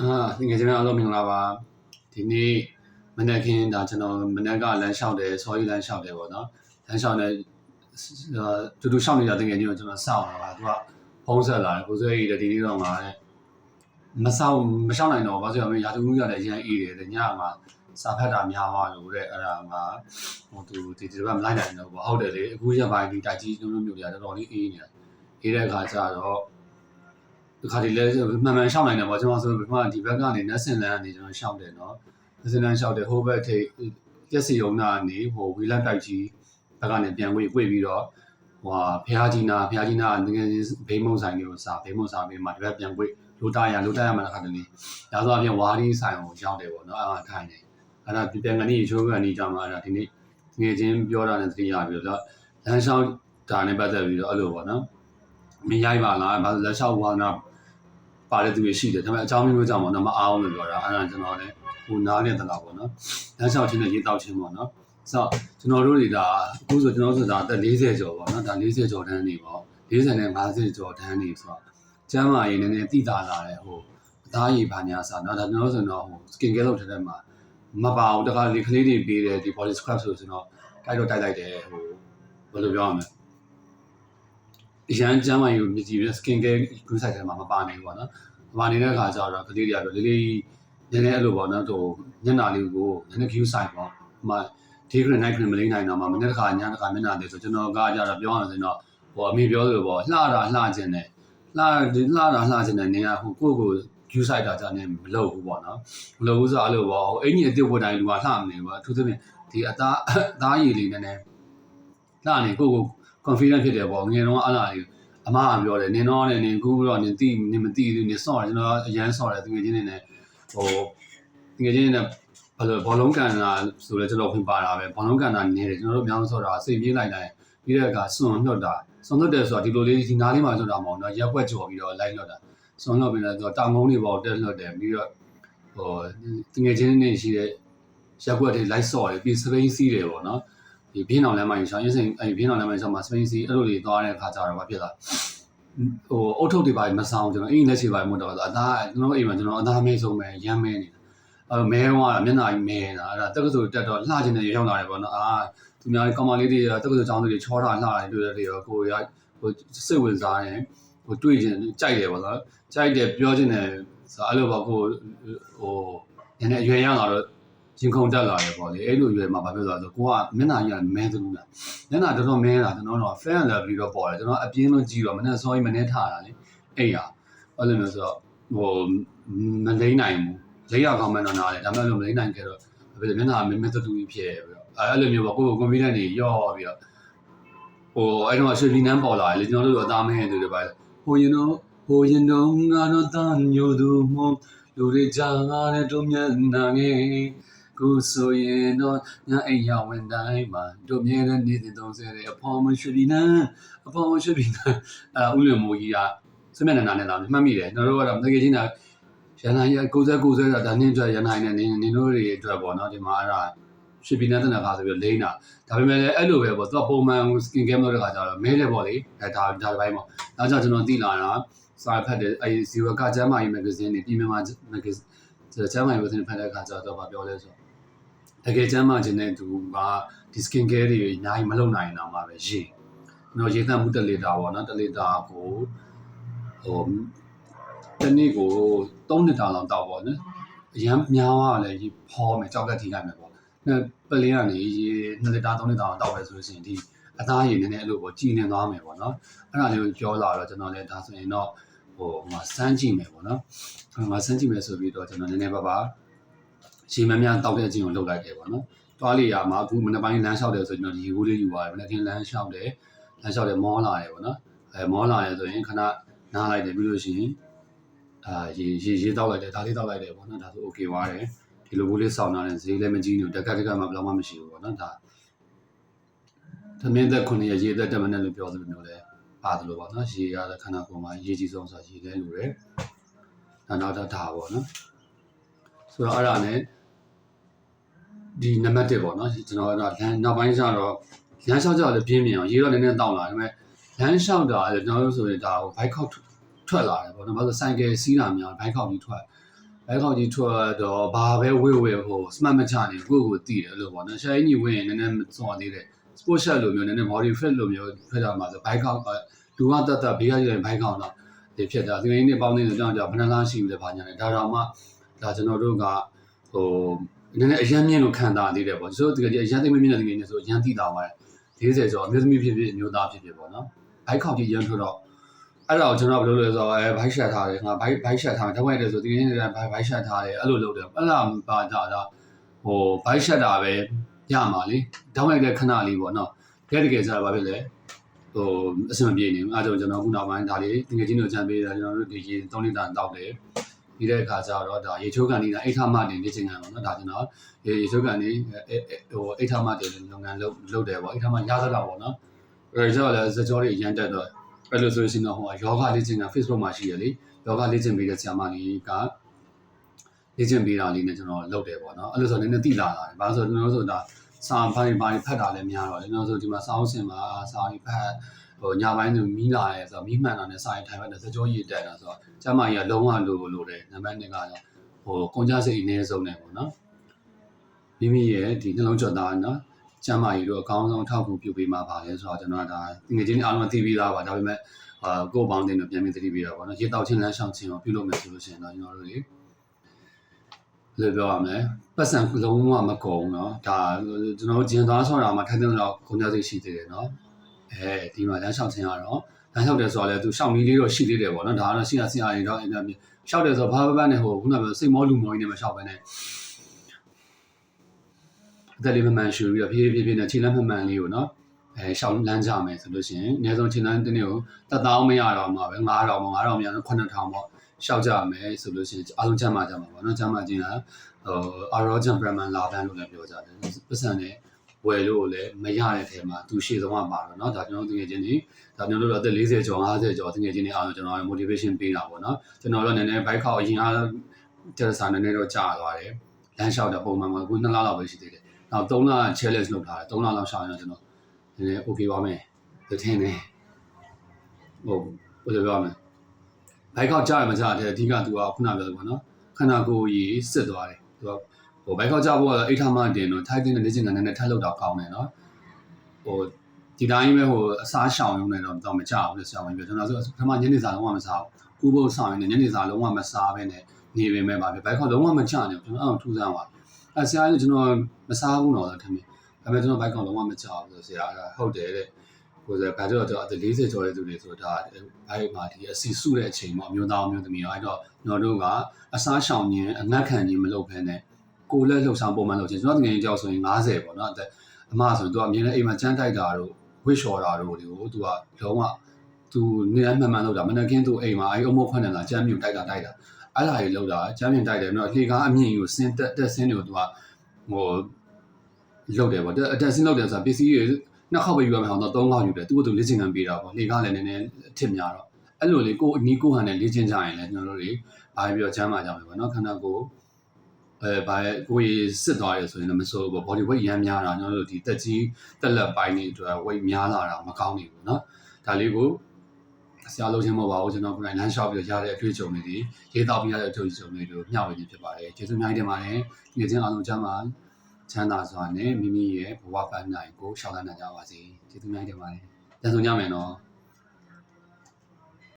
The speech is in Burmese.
အာငွေချင်းများအားလုံးမင်္ဂလာပါဒီနေ့မနက်ခင်းဒါကျွန်တော်မနက်ကလမ်းလျှောက်တယ်ဆော်ရီလမ်းလျှောက်တယ်ပေါ့နော်လမ်းလျှောက်နေအာတူတူလျှောက်နေတာတကယ်ကြီးကိုကျွန်တော်စောင့်နေတာသူကဖုံးဆက်လာတယ်ကိုစွဲကြီးတဲ့ဒီနေ့တော့ငါတဲ့မစောင့်မလျှောက်နိုင်တော့ဘာလို့လဲရာသီဥတုရတယ်အရင်အေးတယ်ညမှာစာဖတ်တာများသွားလို့တဲ့အဲ့ဒါမှဟိုသူဒီဒီဘက်မလိုက်နိုင်တော့ဘူးဟုတ်တယ်လေအခုရက်ပိုင်းဒီတိုက်ကြီးလုံးလုံးမျိုးတွေတော်တော်လေးအေးနေတာအေးတဲ့အခါကျတော့ ဒီခါဒီလဲမှန်မှန်ရှောင်းနိုင်တယ်ပေါ့ကျွန်တော်ဆိုပထမဒီဘက်ကနေနက်စင်လန်ကနေကျွန်တော်ရှောင်းတယ်နော်နက်စင်လန်ရှောင်းတယ်ဟိုဘက်ထိပ်ပြက်စီယုံနာကနေဟိုဝီလက်တိုက်ကြီးဘက်ကနေပြန်ဝေးဝေးပြီးတော့ဟိုဟာဖះကြီးနာဖះကြီးနာငငယ်ဘေးမုံဆိုင်တွေကိုစာဘေးမုံစာဘေးမှာဒီဘက်ပြန်ဝေးလိုတာရလိုတာရမှာတစ်ခါတလေဒါဆိုအပြင်ဝါဒီဆိုင်ကိုရောက်တယ်ပေါ့နော်အဲ့ဒါထိုင်တယ်အဲ့ဒါပြန်ကနေချိုးကနေကြောင်းမှာအဲ့ဒါဒီနေ့ငယ်ချင်းပြောတာနဲ့သတိရပြီးတော့လမ်းလျှောက်ဒါနဲ့ပတ်သက်ပြီးတော့အဲ့လိုပေါ့နော်မင်းရိုက်ပါလားဘာလို့လက်လျှောက်ဝါနာ ပါတဲ့သူတွေရှိတယ်ဒါပေမဲ့အကြောင်းမျိုးကြောင့်ပေါ့နော်မအားအောင်လို့ပြောတာအဲ့ဒါကျွန်တော်လည်းဟိုနားနဲ့တလားပေါ့နော်လမ်းလျှောက်ချင်းနဲ့ရေးတောက်ချင်းပေါ့နော်ဆိုတော့ကျွန်တော်တို့တွေဒါအခုဆိုကျွန်တော်တို့ဆိုတာအသက်40ကျော်ပေါ့နော်ဒါ40ကျော်တန်းနေပေါ့40နဲ့50ကျော်တန်းနေဆိုတော့ကျမ်းမာရေးနည်းနည်းတိတာလာတယ်ဟိုအသားရည်ဘာညာစားနော်ဒါကျွန်တော်ဆိုတော့ဟို skin care လုပ်တဲ့တဲ့မှာမပါဘူးတခါလေကလေးတွေပေးတယ်ဒီ body scrub ဆိုကျွန်တော်တိုက်တော့တိုက်လိုက်တယ်ဟိုဘယ်လိုပြောရမလဲ အရန်ကျမ်းမာရေးကိုမြည်ကြည့်ပြီး skin care group site ထဲမှာမပါနိုင်ဘူးပေါ့နော်မပါနေတဲ့အခါကျတော့ကလေးတွေကတော့လေးလေးနည်းနည်းအဲ့လိုပေါ့နော်ဟိုညနာလေးကိုနည်းနည်း view site ပေါ့ဟို day cream night cream မလိမ့်နိုင်တော့မှမနေ့တစ်ခါညတစ်ခါမျက်နှာသေးဆိုကျွန်တော်ကကြတော့ပြောရအောင်ဆိုတော့ဟိုအမေပြောသလိုပေါ့လှတာလှခြင်းနဲ့လှလှတာလှခြင်းနဲ့နေရဟိုကိုယ့်ကို view site တာကြနေမလုပ်ဘူးပေါ့နော်မလုပ်ဘူးဆိုအဲ့လိုပေါ့ဟိုအင်ကြီးအစ်စ်ဝတ်တိုင်းလူကလှမနေဘူးအထူးသဖြင့်ဒီအသားအသားရည်လေးနည်းနည်းလှနေကိုယ့်ကို confident ဖြစ်တယ်ပေါ့ငယ်တော့အဲ့လားလေးအမကပြောတယ်နင်တော့လည်းနင်ကူတော့နင်တိနင်မတိဘူးနင်ဆော့တယ်ကျွန်တော်အရန်ဆော့တယ်သူငယ်ချင်းနေနဲ့ဟိုငယ်ချင်းနေနဲ့ဘယ်လိုဘောလုံးကန်တာဆိုလဲကျွန်တော်ပြင်ပါတာပဲဘောလုံးကန်တာနေတယ်ကျွန်တော်တို့အများဆုံးဆော့တာစိတ်ပြေးလိုက်တိုင်းပြီးတဲ့အခါစွန်လွတ်တာစွန်လွတ်တယ်ဆိုတာဒီလိုလေးဒီနားလေးမှာလွတ်တာမဟုတ်တော့ရက်ွက်ကြော်ပြီးတော့လိုက်လွတ်တာစွန်လွတ်ပြီးတော့တောင်ကုန်းတွေပေါ်တက်လွတ်တယ်ပြီးတော့ဟိုတငယ်ချင်းနေရှိတဲ့ရက်ွက်တွေလိုက်ဆော့တယ်ပြီးစပိန်စီးတယ်ပေါ့နော် ဒီဘင်းအောင်လမ်းမကြီးရှောင်းရင်းစိန်အဲဘင်းအောင်လမ်းမကြီးရှောင်းမှာစပိန်စီးအဲ့လိုတွေသွားတဲ့အခါကျတော့ဘာဖြစ်လာဟိုအုတ်ထုတ်တွေပါမဆောင်ကျွန်တော်အိမ်လက်ချေပါမဟုတ်တော့အသားကျွန်တော်အိမ်မှာကျွန်တော်အသားမဲဆုံးပဲရမ်းမဲနေတာအဲမဲသွားတာမျက်နှာကြီးမဲနေတာအဲ့ဒါတက္ကသိုလ်တက်တော့လှခြင်းနဲ့ရောက်လာတယ်ပေါ့နော်အာသူများကောင်မလေးတွေတက္ကသိုလ်ကျောင်းတွေချောတာလှတယ်တွေ့တယ်တွေရောကိုရဟိုစိတ်ဝင်စားရင်ဟိုတွေ့ခြင်းကြိုက်တယ်ပေါ့နော်ကြိုက်တယ်ပြောခြင်းတယ်ဆိုအဲ့လိုပေါ့ကိုဟိုနည်းနည်းအရွယ်ရလာတော့ ရင်ခုန်တက်လာတယ်ပေါ့လေအဲ့လိုအရွယ်မှာဘာဖြစ်သွားလဲဆိုကိုကမျက်နှာကြီးကမဲသလိုလားမျက်နှာတော်တော်မဲလာကျွန်တော်တော့ fan လာပြီးတော့ပေါ်တယ်ကျွန်တော်အပြင်းလုံးကြည့်တော့မနဲ့စောကြီးမနဲ့ထားတာလေအဲ့ရအဲ့လိုမျိုးဆိုတော့ဟိုမလိမ့်နိုင်ဘူးလိမ့်ရကောင်းမှန်းတော့နားတယ်ဒါပေမဲ့လို့မလိမ့်နိုင်ခဲ့တော့ဘယ်လိုမျက်နှာမဲမဲသတူကြီးဖြစ်ပြီးတော့အဲ့လိုမျိုးပေါ့ကိုကိုကွန်ပျူတာနေရော့ပြီးတော့ဟိုအဲ့တော့ရွှေလီနန်းပေါ်လာတယ်လေကျွန်တော်တို့အသားမဲတူတယ်ပါလေဟိုရင်တော့ဟိုရင်တော့ငါတော့တန်ညိုသူမောလူတွေကြားတဲ့တို့မျက်နှာငယ် ကိုဆိုရင်တော့ညအိမ်ရောက်ဝင်တိုင်းမှာတို့မြဲတဲ့နေတဲ့သုံးဆဲတဲ့အဖော်မရွှေလီနန်းအဖော်မရွှေလီနန်းအဲဦးလင်မိုးကြီးကစမျက်နှာနဲ့လာမှတ်မိတယ်ကျွန်တော်တို့ကတော့တကယ်ချင်းတာရန်နိုင်ရ90 90တာဒါနင်းအတွက်ရန်နိုင်နဲ့နင်းနင်းတို့တွေအတွက်ပေါ့နော်ဒီမှာအဲ့ဒါရွှေပြည်နယ်တနခါဆိုပြီးလိမ့်တာဒါပေမဲ့လည်းအဲ့လိုပဲပေါ့သူကပုံမှန် skin care လုပ်တဲ့ခါကျတော့မဲတယ်ပေါ့လေအဲဒါဒါတစ်ပိုင်းပေါ့နောက်ကျကျွန်တော်သိလာတာစာဖတ်တယ်အဲ zero ကကျမ်းမာရေး magazine တွေပြည်မြန်မာ magazine ကျမ်းမာရေး magazine ဖတ်တဲ့ခါကျတော့ဗာပြောလဲဆို တကယ်ကျမ်းမာခြင်းတဲ့သူကဒီ skin care တွေအများကြီးမလုပ်နိုင်တော့မှာပဲရေကျွန်တော်ရေသန့်မှုတစ်လီတာပေါ့နော်တစ်လီတာကိုဟိုတနေ့ကို3လီတာလောက်တောက်ပေါ့နော်အရန်များသွားတယ်ရေဖောမယ်ကြောက်ကထိလိုက်မယ်ပေါ့အဲပလင်းကနေရေ2လီတာ3လီတာလောက်တောက်ပဲဆိုလို့ရှိရင်ဒီအသားရည်နည်းနည်းအဲ့လိုပေါ့ကြည်နေသွားမယ်ပေါ့နော်အဲ့ဒါလေးကိုကြောလာတော့ကျွန်တော်လည်းဒါဆိုရင်တော့ဟိုဟိုစမ်းကြည့်မယ်ပေါ့နော်ဟိုမှာစမ်းကြည့်မယ်ဆိုပြီးတော့ကျွန်တော်နည်းနည်းပါးပါး ရေမများတောက်တဲ့အချင်းကိုလုပ်လိုက်တယ်ပေါ့နော်တွားလီယာမှာအခုမနေ့ပိုင်းလမ်းလျှောက်တယ်ဆိုကျွန်တော်ဒီဟိုးလေးယူပါတယ်မနေ့ကလမ်းလျှောက်တယ်လမ်းလျှောက်တယ်မောလာတယ်ပေါ့နော်အဲမောလာတယ်ဆိုရင်ခဏနားလိုက်တယ်ပြီးလို့ရှိရင်အာရေရေရေတောက်လိုက်တယ်ဒါလေးတောက်လိုက်တယ်ပေါ့နော်ဒါဆို okay သွားတယ်ဒီလိုဘူးလေးစောင်းလာတယ်ဈေးလည်းမကြီးဘူးတက်ကတက်ကမှဘယ်တော့မှမရှိဘူးပေါ့နော်ဒါသမင်းသက်9ရက်ရေသက်တက်မနဲ့လို့ပြောသလိုမျိုးလဲပါတယ်လို့ပေါ့နော်ရေရတဲ့ခန္ဓာကိုယ်မှာရေကြီးဆုံးဆိုတာရေလဲလို့ရတယ်နောက်နောက်တော့ဒါပေါ့နော်ဆိုတော့အဲ့ဒါနဲ့ ဒီနံပါတ်1ပေါ့နော်ကျွန်တော်ကလမ်းနောက်ပိုင်းကျတော့လမ်းလျှောက်ကြလည်းပြင်းပြင်းအောင်ရေတော့နည်းနည်းတောင်းလာဒါပေမဲ့လမ်းလျှောက်တာကျွန်တော်တို့ဆိုရင်ဒါဟိုဘိုက်ခောက်ထွက်လာတယ်ပေါ့နော်ဘာလို့ဆိုင်ကယ်စီးတာများဘိုက်ခောက်ကြီးထွက်ဘိုက်ခေါက်ကြီးထွက်တော့ဘာပဲဝေ့ဝေ့ဟိုစမတ်မချနေကိုယ့်ကိုယ်တည်တယ်လို့ပေါ့နော်ရှာရင်းကြီးဝင်ရင်နည်းနည်းစော်သေးတယ် sport shirt လိုမျိုးနည်းနည်း body fit လိုမျိုးထွက်တာမှာဆိုဘိုက်ခေါက်လူကတတ်တတ်ဘေးကရင်ဘိုက်ခေါက်တော့ဒီဖြစ်တာဒီနေ့နေ့ပေါင်းနေတဲ့ကြောင့်ကြောင့်ဘယ်နှလားရှိပြီလဲဘာညာလဲဒါတော့မှဒါကျွန်တော်တို့ကဟို နည်းနည်းအရန်မြင့်လို့ခံတာသေးတယ်ပေါ့ဆိုတော့ဒီကအရန်သိမမြင့်တဲ့ငွေနေဆိုအရန်တိတာပါတယ်40ကျော်အမျိုးသမီးဖြစ်ဖြစ်အမျိုးသားဖြစ်ဖြစ်ပေါ့နော်ဘိုက်ခေါက်ကြီးရန်ထွက်တော့အဲ့ဒါကိုကျွန်တော်ဘယ်လိုလဲဆိုတော့အဲဘိုက်ရှက်ထားတယ်ငါဘိုက်ဘိုက်ရှက်ထားတယ်တော့ဝိုက်တယ်ဆိုဒီနေ့နေ့ဘိုက်ဘိုက်ရှက်ထားတယ်အဲ့လိုလုပ်တယ်အဲ့လားပါတာဒါဟိုဘိုက်ရှက်တာပဲရမှာလေတောင်းလိုက်တဲ့ခဏလေးပေါ့နော်တကယ်တကယ်ကျတော့ဘာဖြစ်လဲဟိုအဆင်မပြေနေဘူးအဲဒါကြောင့်ကျွန်တော်ခုနောက်ပိုင်းဒါလေးတကယ်ချင်းတို့ကြံပေးတာကျွန်တော်တို့ဒီရေ3လီတာတောက်တယ် ပြီးတဲ့အခါကျတော့ဒါရေချိုးကန်နေတာအိတ်ထမတင်နေချင်းကန်ပေါ့နော်ဒါကျွန်တော်ရေရေချိုးကန်နေဟိုအိတ်ထမတင်လုပ်ငန်းလုပ်လုပ်တယ်ပေါ့အိတ်ထမရသလောက်ပေါ့နော်အဲကြောင့်လည်းစကြောတွေအရန်တက်တော့အဲ့လိုဆိုရင်တော့ဟိုယောဂလေ့ကျင့်တာ Facebook မှာရှိရလေယောဂလေ့ကျင့်ပေးတဲ့ဆရာမလေးကလေ့ကျင့်ပေးတာလေးနဲ့ကျွန်တော်လုပ်တယ်ပေါ့နော်အဲ့လိုဆိုနည်းနည်းတိလာလာတယ်ဘာလို့ဆိုကျွန်တော်တို့ဆိုတာစာဖိုင်ပိုင်းဖတ်တာလည်းများတော့လေကျွန်တော်ဆိုဒီမှာစာအုပ်စင်မှာစာရီဖတ် ဟိုညပိုင်းဆိုမီးလာရဲဆိုတော့မီးမှန်တာနဲ့စာရင်ထိုင်ဖက်တဲ့စကြောရည်တက်တာဆိုတော့ကျမကြီးကလုံးဝလိုလိုတယ်နံပါတ်1ကတော့ဟိုကုန်ကြစိတ်အနည်းဆုံးနဲ့ပေါ့နော်မိမိရဲ့ဒီနှလုံးကြော်သားနော်ကျမကြီးတို့အကောင်းဆုံးထောက်ကူပြုပေးမှာပါလဲဆိုတော့ကျွန်တော်ဒါငွေချင်းအားလုံးသိပြီးသားပါဒါပေမဲ့အာကိုယ်ပေါင်းတင်တော့ပြန်ပြီးသတိပေးတာပေါ့နော်ရေတောက်ချင်းလမ်းရှောင်ချင်းကိုပြုလုပ်မယ်ဆိုလို့ရှိရင်တော့ကျွန်တော်တို့လေလေပြောရမယ်ပတ်စံလုံးဝမကုန်နော်ဒါကျွန်တော်ဂျင်သားဆောင်းတာမှာထိုင်တဲ့တော့ကုန်ကြစိတ်ရှိသေးတယ်နော် အဲဒီမှာလမ်းလျှောက်ခြင်းကတော့လမ်းလျှောက်တယ်ဆိုတော့လေသူရှောက်နီးလေးတော့ရှိသေးတယ်ပေါ့နော်ဒါကတော့ရှိရဆရာတွေတော့အင်တာဗျူးရှောက်တယ်ဆိုတော့ဘာဘဘနဲ့ဟိုခုနကပြောစိတ်မောလူမောကြီးနဲ့မရှောက်ပဲနဲ့အသက်လေးမမှန်ရှူပြီးတော့ဖြည်းဖြည်းဖြည်းနဲ့ခြေလမ်းမှန်မှန်လေးကိုနော်အဲရှောက်လမ်းကြမယ်ဆိုလို့ရှိရင်အနည်းဆုံးခြေလမ်းတစ်နေ့ကိုတက်တောင်းမရတော့မှာပဲ9000ပေါ့9000မရတော့9000ပေါ့ရှောက်ကြမယ်ဆိုလို့ရှိရင်အားလုံးချမ်းသာကြမှာပေါ့နော်ချမ်းသာခြင်းကဟိုအာရောဂျန်ဘရမန်လာဘန်လို့လည်းပြောကြတယ်ပတ်စံနဲ့ ဝယ်လို့လည်းမရတဲ့ထဲမှာသူရှေ့ဆုံးကပါတော့เนาะဒါကျွန်တော်တို့ငွေချင်းတွေဒါကျွန်တော်တို့အသက်40ကျော်50ကျော်ငွေချင်းတွေအားလုံးကျွန်တော်တို့ motivation ပေးတာပေါ့เนาะကျွန်တော်တို့နည်းနည်း bike ခေါက်အရင်အားကျတဲ့စာနည်းနည်းတော့ကြာသွားတယ်လမ်းလျှောက်တဲ့ပုံမှန်မှာခု2လလောက်ပဲရှိသေးတယ်နောက်3လ challenge လုပ်ထားတယ်3လလောက်ရှောက်ရင်ကျွန်တော်နည်းနည်း okay ပါမယ်ဒီထင်းနေဟိုဘယ်လိုပြောမလဲ bike ခေါက်ကြာရမကြာတဲ့အဓိကသူကခုနပြောတယ်ပေါ့เนาะခန္ဓာကိုယ်ကြီးစစ်သွားတယ်သူက ဟိုဘိုက်ခေါက်ကြဖို့ကတော့အိဋ္ဌမတင်တော့ထိုက်တဲ့လေ့ကျင့်ခန်းနဲ့ထပ်လောက်တော့ကောင်းတယ်နော်ဟိုဒီတိုင်းပဲဟိုအစားရှောင်ရုံနဲ့တော့တော့မကြဘူးလေဆရာဝန်ပြောကျွန်တော်ဆိုပထမညနေစာလုံးဝမစားဘူးဥပုသ်ဆောင်ရင်ညနေစာလုံးဝမစားဘဲနဲ့နေပေမဲ့ပါပဲဘိုက်ခေါက်လုံးဝမချနေဘူးကျွန်တော်အဲ့ထူးဆန်းပါအဲဆရာကြီးကျွန်တော်မစားဘူးတော့ထင်တယ်ဒါပေမဲ့ကျွန်တော်ဘိုက်ခေါက်လုံးဝမချဘူးဆိုဆရာကဟုတ်တယ်တဲ့ကိုယ်ဆိုဘာကြောင့်တော့အသက်40ကျော်တဲ့သူတွေဆိုတော့ဒါဘိုက်မှာဒီအစီစုတဲ့အချိန်ပေါ့မျိုးသားမျိုးသမီးရောအဲ့တော့ကျွန်တော်တို့ကအစားရှောင်ခြင်းအငတ်ခံခြင်းမလုပ်ဘဲနဲ့ ကိုလက်လှုပ်ဆောင်ပုံမှန်လုပ်ခြင်းကျွန်တော်တကယ်ကြောက်ဆိုရင်90ပေါ့နော်အသက်အမဆိုရင်သူကအမြင်နဲ့အိမ်မှာကြမ်းတိုက်တာတို့ဝစ်လျှော်တာတို့တွေကိုသူကလုံးဝသူနေရာမှန်မှန်လုပ်တာမနက်ကင်းသူအိမ်မှာအဲအုံမခွန်းနဲ့လာကြမ်းမြုပ်တိုက်တာတိုက်တာအဲ့လာကြီးလောက်တာကြမ်းမြုပ်တိုက်တယ်ပြီးတော့လှေကားအမြင့်ကိုစင်းတက်တက်စင်းတွေကိုသူကဟိုလောက်တယ်ပေါ့အတက်စင်းလောက်တယ်ဆိုတာပစ္စည်းတွေနှစ်ခေါက်ပဲယူရမယ်ဟောတော့သုံးခေါက်ယူတယ်သူကသူလေ့ကျင့်ခံပေးတာပေါ့လှေကားလည်းနည်းနည်းအထစ်များတော့အဲ့လိုလေကိုအနီးကိုဟန်နဲ့လေ့ကျင့်ကြရင်လည်းကျွန်တော်တို့တွေအားပြီးတော့ချမ်းသာကြမယ်ပေါ့နော်ခန္ဓာကိုယ် အဲဘာကိုယ်စစ်သွားရဆိုရင်လည်းမစိုးဘူး body weight ရမ်းများတာကျွန်တော်တို့ဒီတက်ကြီးတက်လက်ပိုင်းတွေအတွက် weight များလာတာမကောင်းနေဘူးเนาะဒါလေးကိုဆရာလုံးချင်းမဟုတ်ပါဘူးကျွန်တော်ကိုယ်တိုင်လမ်းလျှောက်ပြီးရတဲ့အတွေ့အကြုံတွေဒီရေးတောက်ပြီးရတဲ့အတွေ့အကြုံတွေတို့မျှဝေနေဖြစ်ပါတယ်ကျေးဇူးအများကြီးတင်ပါတယ်ဒီချင်းအားလုံးချမ်းသာချမ်းသာစွာနဲ့မိမိရဲ့ဘဝပန်းနိုင်ကိုရှောက်လန်းနိုင်ကြပါစေကျေးဇူးအများကြီးတင်ပါတယ်ပြန်ဆောင်ကြမယ်နော်